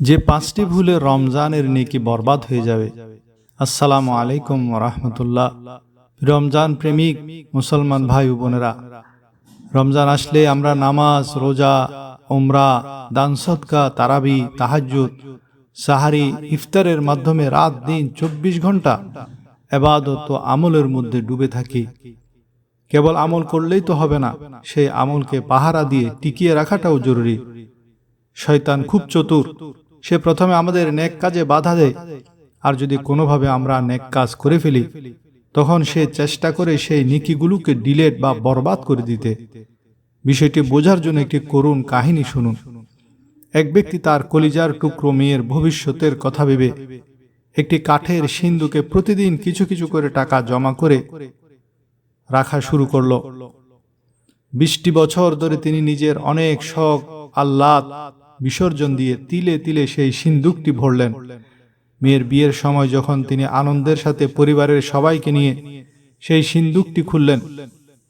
যে পাঁচটি ভুলে রমজানের নেকি বরবাদ হয়ে যাবে। আসসালামু আলাইকুম রহমতুল্লাহ। রমজান প্রেমিক মুসলমান ভাই বোনেরা, রমজান আসলে আমরা নামাজ, রোজা ওমরা দান সদকা, তারাবি, তাহাজ্জুদ, সাহারি, ইফতারের মাধ্যমে রাত, দিন, চব্বিশ ঘণ্টা এবাদত ও আমলের মধ্যে ডুবে থাকি। কেবল আমল করলেই তো হবে না, সেই আমলকে পাহারা দিয়ে টিকিয়ে রাখাটাও জরুরি। শয়তান খুব চতুর সে প্রথমে আমাদের নেক কাজে বাধা দেয়। আর যদি কোনোভাবে আমরা নেক কাজ করে ফেলি, তখন সে চেষ্টা করে সেই নিকিগুলোকে ডিলেট বা বরবাদ করে দিতে। বিষয়টি বোঝার জন্য একটি করুণ কাহিনী শুনুন। এক ব্যক্তি তার কলিজার টুকরো মেয়ের ভবিষ্যতের কথা ভেবে একটি কাঠের সিন্ধুকে প্রতিদিন কিছু কিছু করে টাকা জমা করে রাখা শুরু করল। বিশটি বছর ধরে তিনি নিজের অনেক শখ, আহ্লাদ বিসর্জন দিয়ে তিলে তিলে সেই সিন্দুকটি ভরলেন। মেয়ের বিয়ের সময় যখন তিনি আনন্দের সাথে পরিবারের সবাইকে নিয়ে সেই সিন্দুকটি খুললেন,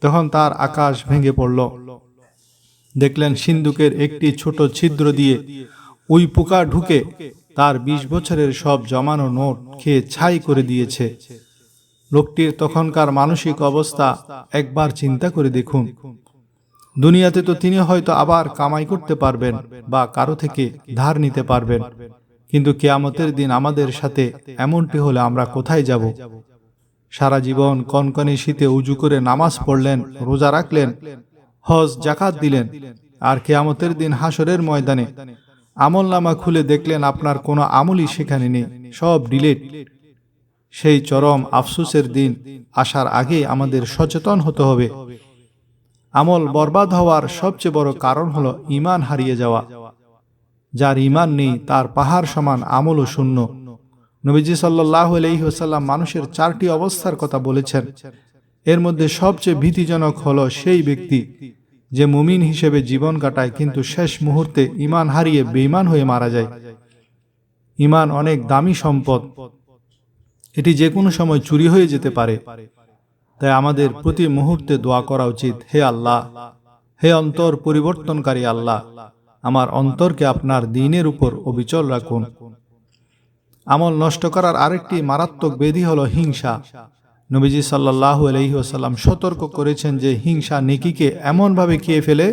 তখন তার আকাশ ভেঙে পড়ল। দেখলেন সিন্দুকের একটি ছোট ছিদ্র দিয়ে ওই পোকা ঢুকে তার বিশ বছরের সব জমানো নোট খেয়ে ছাই করে দিয়েছে। লোকটির তখনকার মানসিক অবস্থা একবার চিন্তা করে দেখুন। দুনিয়াতে তো তিনি হয়তো আবার কামাই করতে পারবেন বা কারও থেকে ধার নিতে পারবেন। কিন্তু কেয়ামতের দিন আমাদের সাথে এমনটি হলে আমরা কোথায় যাব? সারা জীবন কনকনে শীতে উজু করে নামাজ পড়লেন, রোজা রাখলেন, হজ জাকাত দিলেন আর কেয়ামতের দিন হাসরের ময়দানে আমল নামা খুলে দেখলেন আপনার কোনো আমলই সেখানে নেই, সব ডিলেট। সেই চরম আফসুসের দিন আসার আগে আমাদের সচেতন হতে হবে। আমল বরবাদ হওয়ার সবচেয়ে বড় কারণ হলো ইমান হারিয়ে যাওয়া। যার ইমান নেই, তার পাহাড় সমান আমলও শূন্য। নবীজি সাল্লাহ আলহিহাসাল্লাম মানুষের চারটি অবস্থার কথা বলেছেন। এর মধ্যে সবচেয়ে ভীতিজনক হলো সেই ব্যক্তি যে মুমিন হিসেবে জীবন কাটায়, কিন্তু শেষ মুহূর্তে ইমান হারিয়ে বেইমান হয়ে মারা যায়। ইমান অনেক দামি সম্পদ। এটি যে কোনো সময় চুরি হয়ে যেতে পারে। তাই আমাদের প্রতি মুহূর্তে দোয়া করা উচিত, হে আল্লাহ, হে অন্তর পরিবর্তনকারী আল্লাহ, আমার অন্তরকে আপনার দিনের উপর অবিচল রাখুন। আমল নষ্ট করার আরেকটি মারাত্মক বেধি হল হিংসা। নবীজি সাল্লাহ আলহিহাসাল্লাম সতর্ক করেছেন যে হিংসা নেকিকে এমনভাবে খেয়ে ফেলে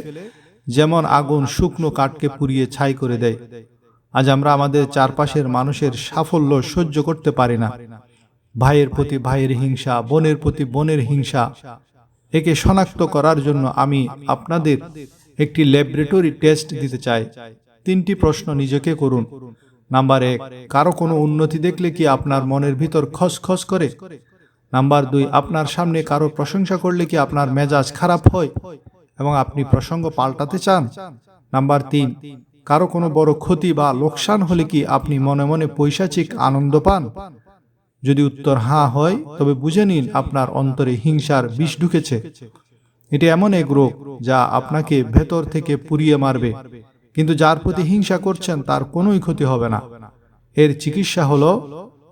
যেমন আগুন শুকনো কাঠকে পুড়িয়ে ছাই করে দেয়। আজ আমরা আমাদের চারপাশের মানুষের সাফল্য সহ্য করতে পারি না। ভাইয়ের প্রতি ভাইয়ের হিংসা, বোনের প্রতি বোনের হিংসা। একে শনাক্ত করার জন্য আমি আপনাদের একটি ল্যাবরেটরি টেস্ট দিতে চাই। তিনটি প্রশ্ন নিজেকে করুন। নাম্বার এক, কারও কোনো উন্নতি দেখলে কি আপনার মনের ভিতর খসখস করে? নাম্বার দুই, আপনার সামনে কারও প্রশংসা করলে কি আপনার মেজাজ খারাপ হয়? এবং আপনি প্রসঙ্গ পাল্টাতে চান? নাম্বার তিন, কারও কোনো বড় ক্ষতি বা লোকসান হলে কি আপনি মনে মনে পৈশাচিক আনন্দ পান? যদি উত্তর হ্যাঁ হয়, তবে বুঝে নিন আপনার অন্তরে হিংসার বিষ ঢুকেছে। এটি এমন এক রোগ যা আপনাকে ভেতর থেকে পুড়িয়ে মারবে। কিন্তু যার প্রতি হিংসা করছেন, তার কোনোই ক্ষতি হবে না। এর চিকিৎসা হলো,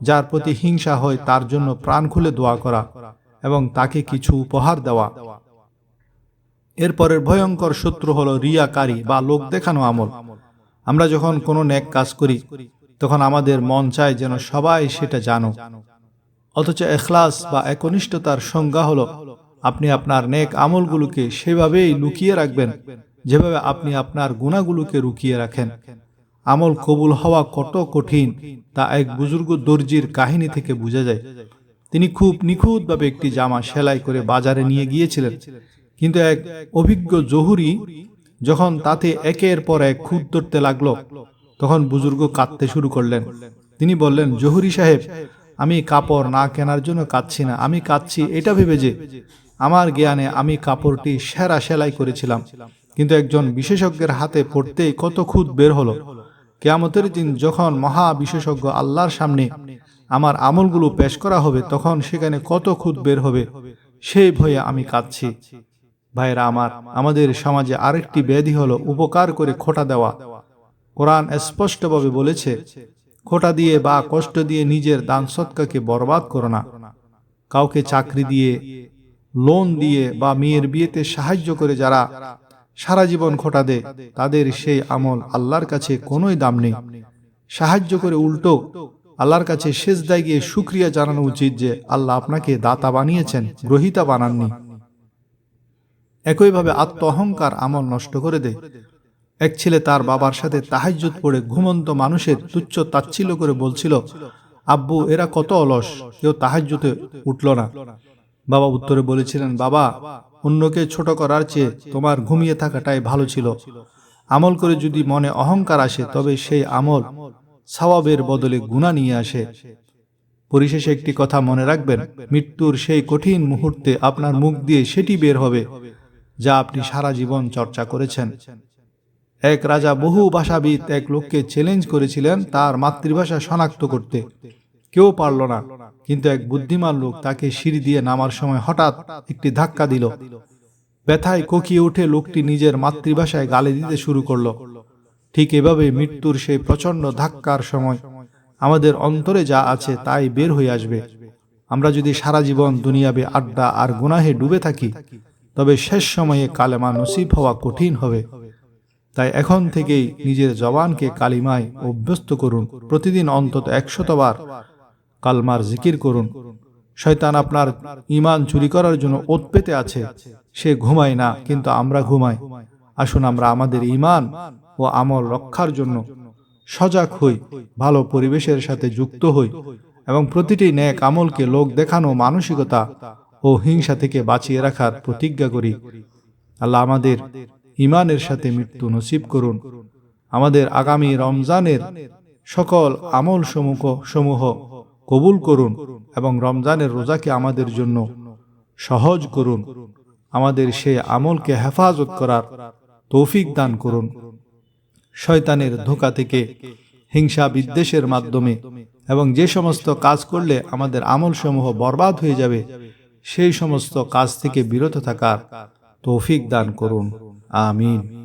যার প্রতি হিংসা হয়, তার জন্য প্রাণ খুলে দোয়া করা এবং তাকে কিছু উপহার দেওয়া। এরপরের ভয়ঙ্কর শত্রু হলো রিয়াকারী বা লোক দেখানো আমল। আমরা যখন কোনো ন্যাক কাজ করি তখন আমাদের মন চায় যেন সবাই সেটা জানো অথচ এখলাস বা একনিষ্ঠতার সংজ্ঞা হলো, আপনি আপনার নেক আমলগুলোকে সেভাবেই লুকিয়ে রাখবেন, যেভাবে আপনি আপনার গুণাগুলোকে লুকিয়ে রাখেন। আমল কবুল হওয়া কত কঠিন, তা এক বুজুর্গ দর্জির কাহিনী থেকে বোঝা যায়। তিনি খুব নিখুঁতভাবে একটি জামা সেলাই করে বাজারে নিয়ে গিয়েছিলেন। কিন্তু এক অভিজ্ঞ জহুরি যখন তাতে একের পর এক খুদ ধরতে লাগল তখন বুজুর্গ কাঁদতে শুরু করলেন। তিনি বললেন, জহুরি সাহেব, আমি কাপড় না কেনার জন্য কাঁদছি না, আমি কাঁদছি, এটা ভেবে যে আমার জ্ঞানে আমি কাপড়টি সেরা সেলাই করেছিলাম। কিন্তু একজন বিশেষজ্ঞের হাতে পড়তেই কত খুদ বের হলো। কেয়ামতের দিন যখন মহা বিশেষজ্ঞ আল্লাহর সামনে আমার আমলগুলো পেশ করা হবে, তখন সেখানে কত খুদ বের হবে সেই ভয়ে আমি কাঁদছি। ভাইরা আমার, আমাদের সমাজে আরেকটি ব্যাধি হলো উপকার করে খোটা দেওয়া। কোরআন স্পষ্টভাবে বলেছে, খোটা দিয়ে বা কষ্ট দিয়ে নিজের দান সৎকাকে বরবাদ করো না। কাউকে চাকরি দিয়ে, লোন দিয়ে বা মেয়ের বিয়েতে সাহায্য করে যারা সারা জীবন খোটা দেয়, তাদের সেই আমল আল্লাহর কাছে কোনোই দাম নেই। সাহায্য করে উল্টো, আল্লাহর কাছে শেষ দায় গিয়ে সুক্রিয়া জানানো উচিত যে আল্লাহ আপনাকে দাতা বানিয়েছেন, গ্রহিতা বানাননি। একইভাবে আত্ম অহংকার আমল নষ্ট করে দেয়। এক ছেলে তার বাবার সাথে তাহাজ্জুদ পড়ে ঘুমন্ত মানুষের তুচ্ছ তাচ্ছিল্য করে বলছিল, আব্বু, এরা কত অলস, কেউ তাহাজ্জুতে উঠল না। বাবা উত্তরে বলেছিলেন, বাবা, অন্যকে ছোট করার চেয়ে তোমার ঘুমিয়ে থাকাটাই ভালো ছিল। আমল করে যদি মনে অহংকার আসে, তবে সেই আমল সওয়াবের বদলে গুণা নিয়ে আসে। পরিশেষে একটি কথা মনে রাখবেন, মৃত্যুর সেই কঠিন মুহূর্তে আপনার মুখ দিয়ে সেটি বের হবে, যা আপনি সারা জীবন চর্চা করেছেন। এক রাজা বহু ভাষাবিদ এক লোককে চ্যালেঞ্জ করেছিলেন তার মাতৃভাষা শনাক্ত করতে। কেউ পারল না, কিন্তু এক বুদ্ধিমান লোক তাকে সিঁড়ি দিয়ে নামার সময় হঠাৎ একটি ধাক্কা দিল। ব্যথায় কোকিয়ে উঠে লোকটি নিজের মাতৃভাষায় গালি দিতে শুরু করল। ঠিক এভাবে মৃত্যুর সেই প্রচণ্ড ধাক্কার সময় আমাদের অন্তরে যা আছে তাই বের হয়ে আসবে। আমরা যদি সারা জীবন দুনিয়াবে আড্ডা আর গুনাহে ডুবে থাকি, তবে শেষ সময়ে কালেমা নসিব হওয়া কঠিন হবে। তাই এখন থেকেই নিজের জবানকে কালিমায় অভ্যস্ত করুন। প্রতিদিন অন্তত একশতবার কালমার জিকির করুন। শয়তান আপনার ইমান চুরি করার জন্য ওত পেতে আছে। সে ঘুমায় না, কিন্তু আমরা ঘুমাই। আসুন আমরা আমাদের ইমান ও আমল রক্ষার জন্য সজাগ হই, ভালো পরিবেশের সাথে যুক্ত হই এবং প্রতিটি ন্যাক আমলকে লোক দেখানো, মানসিকতা ও হিংসা থেকে বাঁচিয়ে রাখার প্রতিজ্ঞা করি। আল্লাহ আমাদের ইমানের সাথে মৃত্যু নসিব করুন। আমাদের আগামী রমজানের সকল আমল সমূহ সমূহ কবুল করুন এবং রমজানের রোজাকে আমাদের জন্য সহজ করুন। আমাদের সেই আমলকে হেফাজত করার তৌফিক দান করুন। শয়তানের ধোকা থেকে হিংসা বিদ্বেষের মাধ্যমে এবং যে সমস্ত কাজ করলে আমাদের আমলসমূহ বরবাদ হয়ে যাবে, সেই সমস্ত কাজ থেকে বিরত থাকার তৌফিক দান করুন। آمين.